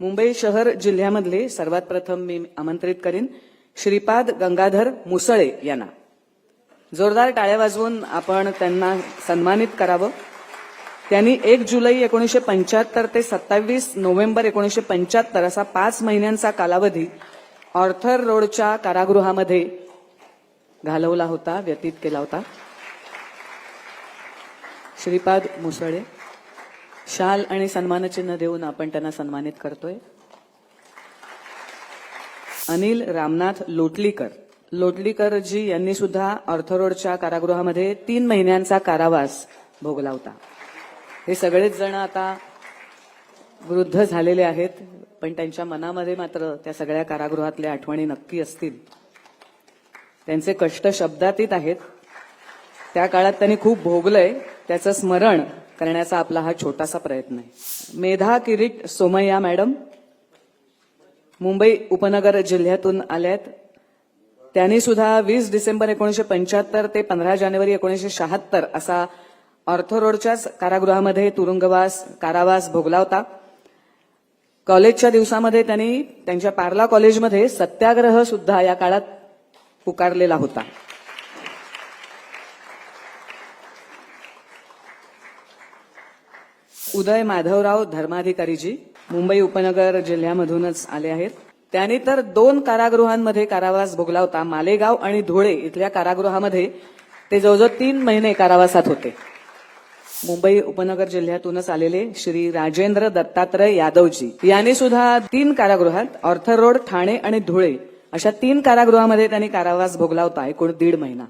मुंबई शहर जिल्ह्यामधले सर्वात प्रथम मी आमंत्रित करीन श्रीपाद गंगाधर मुसळे यांना. जोरदार टाळ्या वाजवून आपण त्यांना सन्मानित करावं. त्यांनी एक जुलै एकोणीसशे पंच्याहत्तर ते सत्तावीस नोव्हेंबर एकोणीसशे पंच्याहत्तर असा पाच महिन्यांचा कालावधी ऑर्थर रोडच्या कारागृहामध्ये घालवला होता व्यतीत केला होता. श्रीपाद मुसळे. शाल आणि सन्मानचिन्ह देऊन आपण त्यांना सन्मानित करतोय. अनिल रामनाथ लोटलीकर. लोटलीकर जी यांनी सुद्धा ऑर्थरोडच्या कारागृहामध्ये तीन महिन्यांचा कारावास भोगला होता हे सगळेच जण आता वृद्ध झालेले आहेत पण त्यांच्या मनामध्ये मात्र त्या सगळ्या कारागृहातल्या आठवणी नक्की असतील. त्यांचे कष्ट शब्दातीत आहेत. त्या काळात त्यांनी खूप भोगलंय. त्याचं स्मरण करण्याचा आपला हा छोटासा प्रयत्न आहे. मेधा किरीट सोमय्या मॅडम मुंबई उपनगर जिल्ह्यातून आल्यात. त्यांनी सुद्धा वीस डिसेंबर एकोणीसशे पंच्याहत्तर ते पंधरा जानेवारी एकोणीसशे शहात्तर असा ऑर्थोरोडच्याच कारागृहामध्ये तुरुंगवास कारावास भोगला होता कॉलेजच्या दिवसामध्ये त्यांनी त्यांच्या पार्ला कॉलेजमध्ये सत्याग्रह सुद्धा या काळात पुकारलेला होता. उदय माधवराव धर्माधिकारीजी मुंबई उपनगर जिल्ह्यामधूनच आले आहेत. त्यांनी तर दोन कारागृहांमध्ये कारावास भोगला होता मालेगाव आणि धुळे इथल्या कारागृहामध्ये ते जवळजवळ तीन महिने कारावासात होते. मुंबई उपनगर जिल्ह्यातूनच आलेले श्री राजेंद्र दत्तात्रय यादवजी यांनी सुद्धा तीन कारागृहात ऑर्थर रोड ठाणे आणि धुळे अशा तीन कारागृहामध्ये त्यांनी कारावास भोगला होता एकूण दीड महिना.